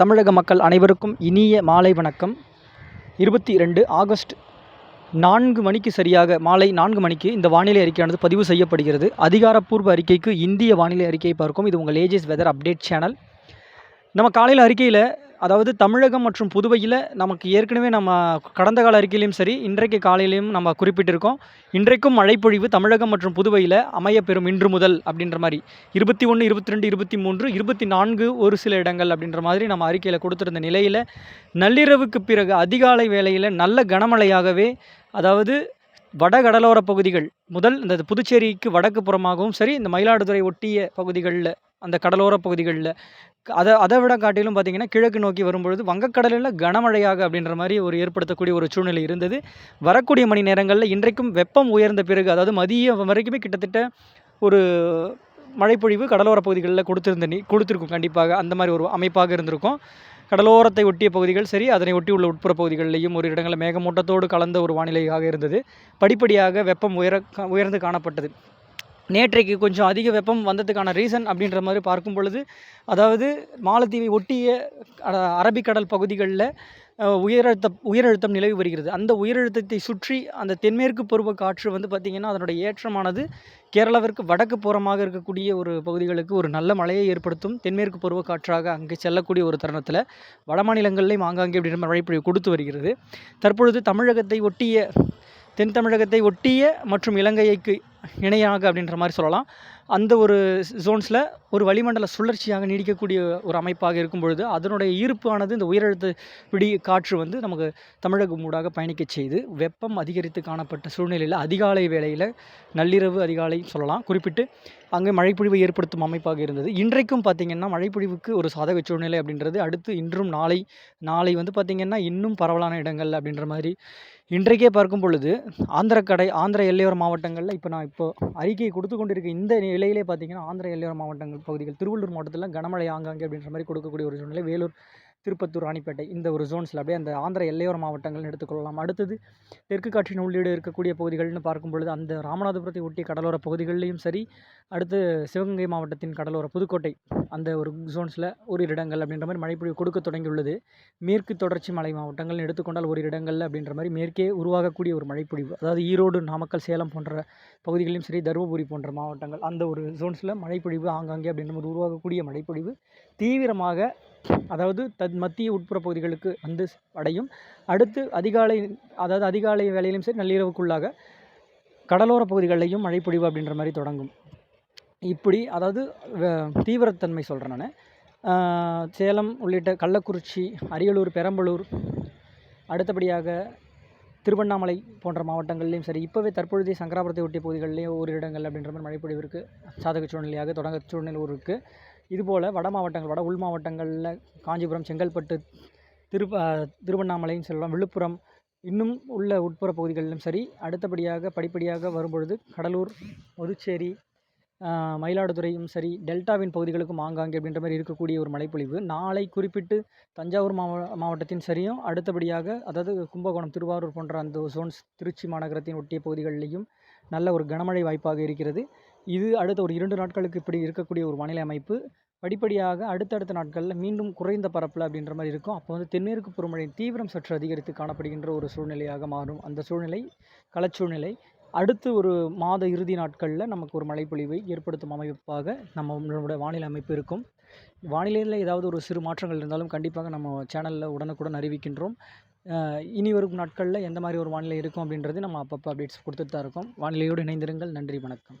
தமிழக மக்கள் அனைவருக்கும் இனிய மாலை வணக்கம். இருபத்தி ரெண்டு ஆகஸ்ட் நான்கு மணிக்கு சரியாக மாலை நான்கு மணிக்கு இந்த வானிலை அறிக்கையானது பதிவு செய்யப்படுகிறது. அதிகாரப்பூர்வ அறிக்கைக்கு இந்திய வானிலை அறிக்கையை பார்க்கும் இது உங்கள் ஏஜஸ் வெதர் அப்டேட் சேனல் நம்ம காலையில் அறிக்கையில் அதாவது தமிழகம் மற்றும் புதுவையில் நமக்கு ஏற்கனவே நம்ம கடந்த கால அறிக்கையிலையும் சரி இன்றைக்கு காலையிலையும் நம்ம குறிப்பிட்டிருக்கோம். இன்றைக்கும் மழைப்பொழிவு தமிழகம் மற்றும் புதுவையில் அமையப்பெறும் இன்று முதல் அப்படின்ற மாதிரி. இருபத்தி ஒன்று இருபத்தி ரெண்டு இருபத்தி மூன்று இருபத்தி நான்கு ஒரு சில இடங்கள் அப்படின்ற மாதிரி நம்ம அறிக்கையில் கொடுத்துருந்த நிலையில் நள்ளிரவுக்கு பிறகு அதிகாலை வேளையில் நல்ல கனமழையாகவே அதாவது வட கடலோர பகுதிகள் முதல் இந்த புதுச்சேரிக்கு வடக்கு புறமாகவும் சரி இந்த மயிலாடுதுறை ஒட்டிய பகுதிகளில் அந்த கடலோர பகுதிகளில். அதை அதை விட காட்டிலும் பார்த்திங்கன்னா கிழக்கு நோக்கி வரும்பொழுது வங்கக்கடலில் கனமழையாக அப்படின்ற மாதிரி ஒரு ஏற்படுத்தக்கூடிய ஒரு சூழ்நிலை இருந்தது. வரக்கூடிய மணி நேரங்களில் இன்றைக்கும் வெப்பம் உயர்ந்த பிறகு அதாவது மதியம் வரைக்குமே கிட்டத்தட்ட ஒரு மழைப்பொழிவு கடலோர பகுதிகளில் கொடுத்துருந்த நீ கொடுத்துருக்கும் கண்டிப்பாக. அந்த மாதிரி ஒரு அமைப்பாக இருந்திருக்கும். கடலோரத்தை ஒட்டிய பகுதிகள் சரி அதனை ஒட்டி உள்ள உட்புற பகுதிகளிலையும் ஒரு இடங்களில் மேகமூட்டத்தோடு கலந்த ஒரு வானிலையாக இருந்தது. படிப்படியாக வெப்பம் உயர உயர்ந்து காணப்பட்டது. நேற்றைக்கு கொஞ்சம் அதிக வெப்பம் வந்ததுக்கான ரீசன் அப்படின்ற மாதிரி பார்க்கும் பொழுது அதாவது மாலத்தீவை ஒட்டிய அரபிக்கடல் பகுதிகளில் உயரழுத்த உயரழுத்தம் நிலவி வருகிறது. அந்த உயரழுத்தத்தை சுற்றி அந்த தென்மேற்கு பருவ காற்று வந்து பார்த்திங்கன்னா அதனுடைய ஏற்றமானது கேரளாவிற்கு வடக்கு புறமாக இருக்கக்கூடிய ஒரு பகுதிகளுக்கு ஒரு நல்ல மழையை ஏற்படுத்தும் தென்மேற்கு பருவ காற்றாக அங்கே செல்லக்கூடிய ஒரு தருணத்தில் வட மாநிலங்களிலேயும் ஆங்காங்கே அப்படின்ற மழைப்பொழிவு கொடுத்து வருகிறது. தற்பொழுது தமிழகத்தை ஒட்டிய தென் தமிழகத்தை ஒட்டிய மற்றும் இலங்கைக்கு இணையாக அப்படின்ற மாதிரி சொல்லலாம். அந்த ஒரு ஜோன்ஸில் ஒரு வளிமண்டல சுழற்சியாக நீடிக்கக்கூடிய ஒரு அமைப்பாக இருக்கும் பொழுது அதனுடைய ஈர்ப்பானது இந்த உயரழுத்த பிடி காற்று வந்து நமக்கு தமிழகம் ஊடாக பயணிக்க செய்து வெப்பம் அதிகரித்து காணப்பட்ட சூழ்நிலையில் அதிகாலை வேளையில் நள்ளிரவு அதிகாலை சொல்லலாம். குறிப்பிட்டு அங்கே மழைப்பொழிவை ஏற்படுத்தும் அமைப்பாக இருந்தது. இன்றைக்கும் பார்த்திங்கன்னா மழைப்பொழிவுக்கு ஒரு சாதக சூழ்நிலை அப்படின்றது அடுத்து இன்றும் நாளை நாளை வந்து பார்த்திங்கன்னா இன்னும் பரவலான இடங்கள் அப்படின்ற மாதிரி இன்றைக்கே பார்க்கும் பொழுது ஆந்திர கடை ஆந்திர எல்லையோர மாவட்டங்களில் இப்போ நான் இப்போ அறிக்கையை கொடுத்து கொண்டிருக்க இந்த நிலையிலே பார்த்தீங்கன்னா ஆந்திர எல்லையோர மாவட்டங்கள் பகுதிகள் திருவள்ளூர் மாவட்டத்தில் கனமழை ஆங்காங்கே அப்படின்ற மாதிரி கொடுக்கக்கூடிய ஒரு சூழ்நிலை வேலூர் திருப்பத்தூர் ராணிப்பேட்டை இந்த ஒரு ஜோன்ஸில் அப்படியே அந்த ஆந்திர எல்லையோர மாவட்டங்கள்னு எடுத்துக்கொள்ளலாம். அடுத்தது தெற்கு காற்றின் உள்ளீடு இருக்கக்கூடிய பகுதிகள்னு பார்க்கும் பொழுது அந்த ராமநாதபுரத்தை ஒட்டிய கடலோர பகுதிகளிலையும் சரி அடுத்து சிவகங்கை மாவட்டத்தின் கடலோர புதுக்கோட்டை அந்த ஒரு ஜோன்ஸில் ஒரு இடங்கள் அப்படின்ற மாதிரி மழைப்பொழிவு கொடுக்க தொடங்கியுள்ளது. மேற்கு தொடர்ச்சி மலை மாவட்டங்கள்னு எடுத்துக்கொண்டால் ஒரு இடங்கள் அப்படின்ற மாதிரி மேற்கே உருவாகக்கூடிய ஒரு மழைப்பொழிவு. அதாவது ஈரோடு நாமக்கல் சேலம் போன்ற பகுதிகளிலும் சரி தருமபுரி போன்ற மாவட்டங்கள் அந்த ஒரு ஜோன்ஸில் மழைப்பொழிவு ஆங்காங்கே அப்படின்ற மாதிரி உருவாகக்கூடிய மழைப்பொழிவு தீவிரமாக அதாவது தத் மத்திய உட்புற பகுதிகளுக்கு வந்து அடையும். அடுத்து அதிகாலை அதாவது அதிகாலை வேலையிலும் சரி நள்ளிரவுக்குள்ளாக கடலோர பகுதிகளிலையும் பொழிவு அப்படின்ற மாதிரி தொடங்கும். இப்படி அதாவது தீவிரத்தன்மை சொல்கிறேன் நான். சேலம் உள்ளிட்ட கள்ளக்குறிச்சி அரியலூர் பெரம்பலூர் அடுத்தபடியாக திருவண்ணாமலை போன்ற மாவட்டங்கள்லேயும் சரி இப்போவே தற்பொழுதைய சங்கராபுரத்தை ஒட்டிய பகுதிகளிலேயும் ஒரு இடங்கள் அப்படின்ற மாதிரி மழைப்பொழிவு இருக்குது சாதக சூழ்நிலையாக தொடங்க சூழ்நிலை ஒரு இருக்குது இதுபோல் வட மாவட்டங்கள் வட உள் மாவட்டங்களில் காஞ்சிபுரம் செங்கல்பட்டு திருப்ப திருவண்ணாமலைன்னு சொல்லலாம் விழுப்புரம் இன்னும் உள்ள உட்புற பகுதிகளிலும் சரி அடுத்தபடியாக படிப்படியாக வரும்பொழுது கடலூர் புதுச்சேரி மயிலாடுதுறையும் சரி டெல்டாவின் பகுதிகளுக்கும் ஆங்காங்கே அப்படின்ற மாதிரி இருக்கக்கூடிய ஒரு மழைப்பொழிவு. நாளை குறிப்பிட்டு தஞ்சாவூர் மாவ மாவட்டத்தின் சரியும் அடுத்தபடியாக அதாவது கும்பகோணம் திருவாரூர் போன்ற அந்த ஜோன்ஸ் திருச்சி மாநகரத்தின் ஒட்டிய பகுதிகளிலையும் நல்ல ஒரு கனமழை வாய்ப்பாக இருக்கிறது. இது அடுத்த ஒரு இரண்டு நாட்களுக்கு இப்படி இருக்கக்கூடிய ஒரு வானிலை அமைப்பு. படிப்படியாக அடுத்தடுத்த நாட்களில் மீண்டும் குறைந்த பரப்பில் அப்படின்ற மாதிரி இருக்கும். அப்போ வந்து தென்மேற்கு பருவமழையின் தீவிரம் சற்று அதிகரித்து காணப்படுகின்ற ஒரு சூழ்நிலையாக மாறும். அந்த சூழ்நிலை களச்சூழ்நிலை அடுத்து ஒரு மாத இறுதி நாட்களில் நமக்கு ஒரு மழைப்பொழிவை ஏற்படுத்தும் அமைப்பாக நம்ம நம்மளோட வானிலை அமைப்பு இருக்கும். வானிலையில் ஏதாவது ஒரு சிறு மாற்றங்கள் இருந்தாலும் கண்டிப்பாக நம்ம சேனலில் உடனுக்குடன் அறிவிக்கின்றோம். இனி வரும் நாட்களில் எந்த மாதிரி ஒரு வானிலை இருக்கும் அப்படின்றது நம்ம அப்பப்போ அப்டேட்ஸ் கொடுத்துட்டு தான் இருக்கோம். வானிலையோடு இணைந்திருங்கள். நன்றி வணக்கம்.